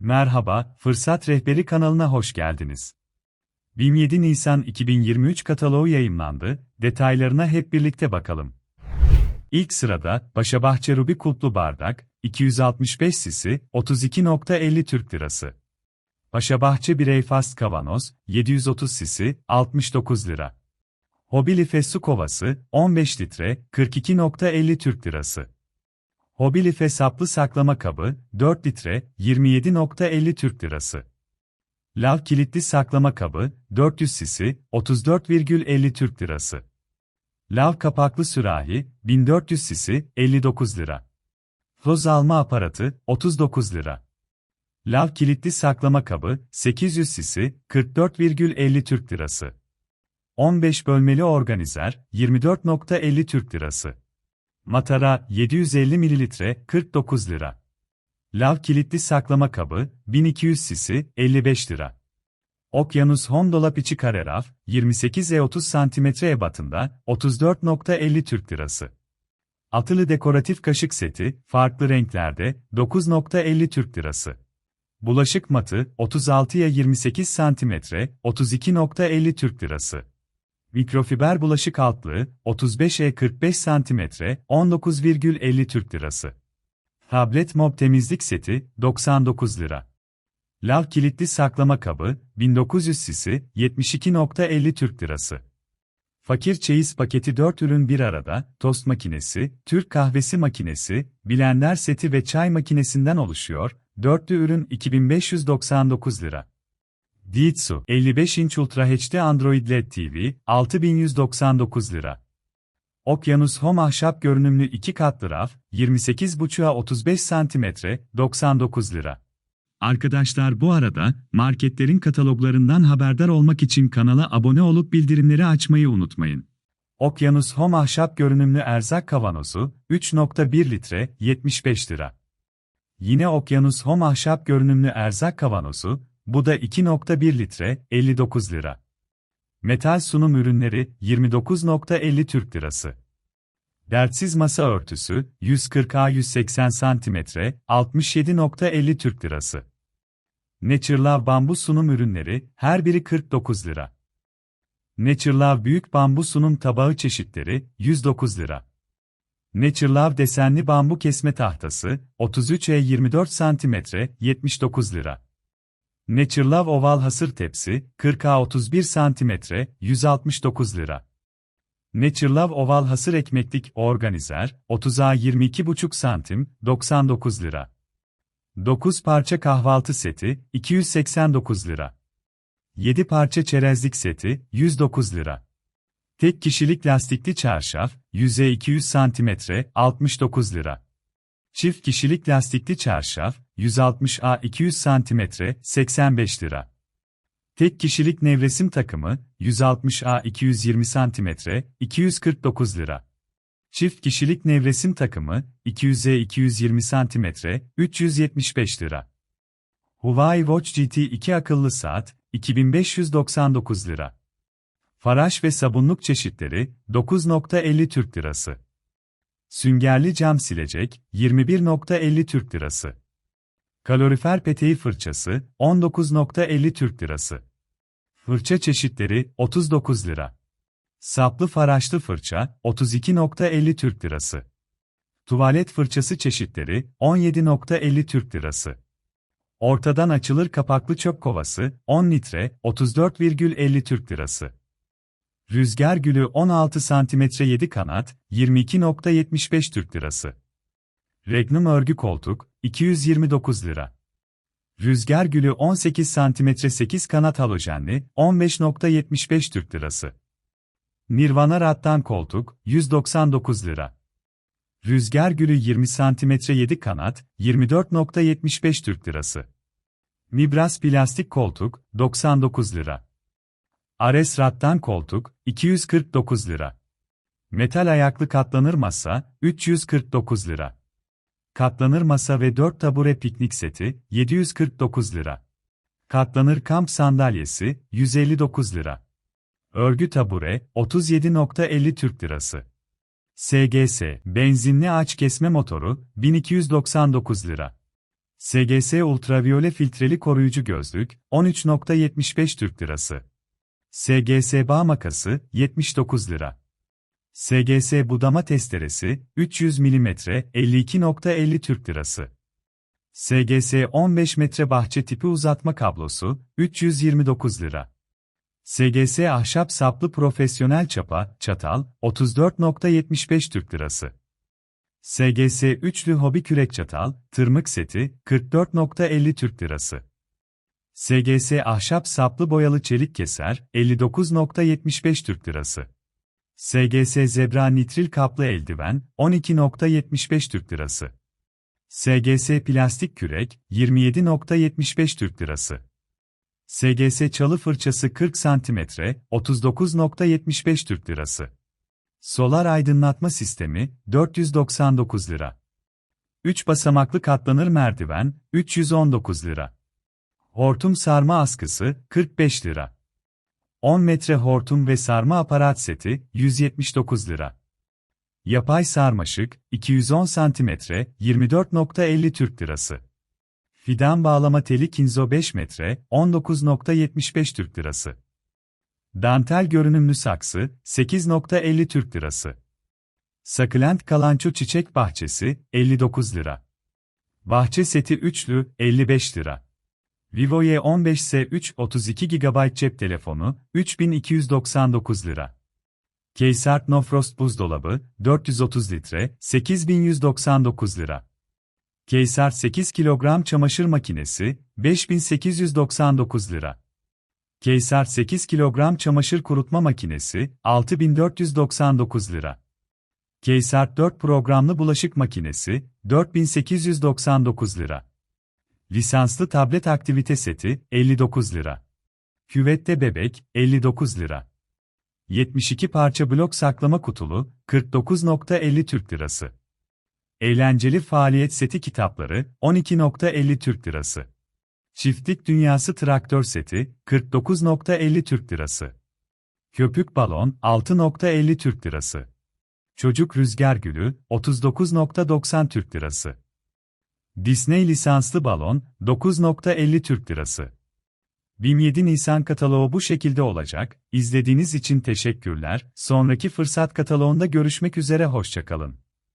Merhaba, Fırsat Rehberi kanalına hoş geldiniz. 27 Nisan 2023 kataloğu yayımlandı, detaylarına hep birlikte bakalım. İlk sırada, Paşabahçe Rubi Kulplu Bardak, 265 sisi, 32.50 Türk Lirası. Paşabahçe Birey Fast Kavanoz, 730 sisi, 69 lira. Hobilife Su Kovası, 15 litre, 42.50 Türk Lirası. Hobilife saplı saklama kabı, 4 litre, 27.50 Türk Lirası. Lav kilitli saklama kabı, 400 sisi, 34,50 Türk Lirası. Lav kapaklı sürahi, 1400 sisi, 59 lira. Toz alma aparatı, 39 lira. Lav kilitli saklama kabı, 800 sisi, 44,50 Türk Lirası. 15 bölmeli organizer, 24.50 Türk Lirası. Matara 750 ml 49 lira. Lav kilitli saklama kabı 1200 sisi 55 lira. Okyanus Home dolap içi kare raf 28 e 30 cm ebatında 34.50 Türk lirası. Atılı dekoratif kaşık seti farklı renklerde 9.50 Türk lirası. Bulaşık matı 36'ya 28 cm 32.50 Türk lirası. Mikrofiber bulaşık altlığı 35'e 45 cm 19,50 Türk Lirası. Tablet mob temizlik seti 99 lira. Lav kilitli saklama kabı 1900 sisi 72,50 Türk Lirası. Fakir çeyiz paketi 4 ürün bir arada, tost makinesi, Türk kahvesi makinesi, blender seti ve çay makinesinden oluşuyor, dörtlü ürün 2599 lira. Diitsu 55 inç Ultra HD Android LED TV 6199 lira. Okyanus Home ahşap görünümlü 2 katlı raf 28,5'a 35 cm 99 lira. Arkadaşlar bu arada marketlerin kataloglarından haberdar olmak için kanala abone olup bildirimleri açmayı unutmayın. Okyanus Home ahşap görünümlü erzak kavanozu 3.1 litre 75 lira. Yine Okyanus Home ahşap görünümlü erzak kavanozu bu da 2.1 litre, 59 lira. Metal sunum ürünleri, 29.50 Türk lirası. Dertsiz masa örtüsü, 140A 180 cm, 67.50 Türk lirası. Naturelove bambu sunum ürünleri, her biri 49 lira. Naturelove büyük bambu sunum tabağı çeşitleri, 109 lira. Naturelove desenli bambu kesme tahtası, 33'e 24 cm, 79 lira. Naturelove oval hasır tepsi, 40'a 31 cm, 169 lira. Naturelove oval hasır ekmeklik organizer, 30'a 22,5 santim, 99 lira. 9 parça kahvaltı seti, 289 lira. 7 parça çerezlik seti, 109 lira. Tek kişilik lastikli çarşaf, 100'e 200 cm, 69 lira. Çift kişilik lastikli çarşaf, 160A 200 cm, 85 lira. Tek kişilik nevresim takımı, 160A 220 cm, 249 lira. Çift kişilik nevresim takımı, 200'e 220 cm, 375 lira. Huawei Watch GT 2 akıllı saat, 2599 lira. Faraş ve sabunluk çeşitleri, 9.50 Türk Lirası. Süngerli cam silecek, 21.50 Türk Lirası. Kalorifer peteği fırçası, 19.50 Türk Lirası. Fırça çeşitleri, 39 lira. Saplı faraşlı fırça, 32.50 Türk Lirası. Tuvalet fırçası çeşitleri, 17.50 Türk Lirası. Ortadan açılır kapaklı çöp kovası, 10 litre, 34,50 Türk Lirası. Rüzgar gülü 16 cm 7 kanat, 22.75 Türk Lirası. Regnum örgü koltuk, 229 lira. Rüzgar gülü 18 cm 8 kanat halojenli, 15.75 Türk Lirası. Nirvana rattan koltuk, 199 lira. Rüzgar gülü 20 cm 7 kanat, 24.75 Türk Lirası. Mibras plastik koltuk, 99 lira. Ares rattan koltuk, 249 lira. Metal ayaklı katlanır masa, 349 lira. Katlanır masa ve 4 tabure piknik seti, 749 lira. Katlanır kamp sandalyesi, 159 lira. Örgü tabure, 37.50 Türk lirası. SGS, benzinli ağaç kesme motoru, 1299 lira. SGS ultraviyole filtreli koruyucu gözlük 13.75 Türk Lirası. SGS bağ makası 79 lira. SGS budama testeresi 300 mm 52.50 Türk Lirası. SGS 15 metre bahçe tipi uzatma kablosu 329 lira. SGS ahşap saplı profesyonel çapa, çatal 34.75 Türk Lirası. SGS üçlü hobi kürek çatal, tırmık seti 44.50 Türk Lirası. SGS ahşap saplı boyalı çelik keser 59.75 Türk Lirası. SGS zebra nitril kaplı eldiven 12.75 Türk Lirası. SGS plastik kürek 27.75 Türk Lirası. SGS çalı fırçası 40 cm 39.75 Türk Lirası. Solar aydınlatma sistemi 499 lira. 3 basamaklı katlanır merdiven 319 lira. Hortum sarma askısı 45 lira. 10 metre hortum ve sarma aparat seti 179 lira. Yapay sarmaşık 210 cm 24.50 Türk lirası. Fidan bağlama teli kinzo 5 metre 19.75 Türk lirası. Dantel görünümlü saksı 8.50 Türk lirası. Sakılent kalanço çiçek bahçesi 59 lira. Bahçe seti üçlü 55 lira. Vivo Y15S3 32 GB cep telefonu 3299 lira. Keysart No Frost buzdolabı 430 litre 8199 lira. Keysart 8 kilogram çamaşır makinesi 5899 lira. Keysar 8 kilogram çamaşır kurutma makinesi 6499 lira. Keysar 4 programlı bulaşık makinesi 4899 lira. Lisanslı tablet aktivite seti 59 lira. Küvette bebek 59 lira. 72 parça blok saklama kutulu 49.50 Türk lirası. Eğlenceli faaliyet seti kitapları 12.50 Türk lirası. Çiftlik Dünyası traktör seti 49.50 Türk lirası. Köpük balon 6.50 Türk lirası. Çocuk rüzgar gülü 39.90 Türk lirası. Disney lisanslı balon 9.50 Türk lirası. 27 Nisan kataloğu bu şekilde olacak. İzlediğiniz için teşekkürler. Sonraki fırsat kataloğunda görüşmek üzere hoşçakalın.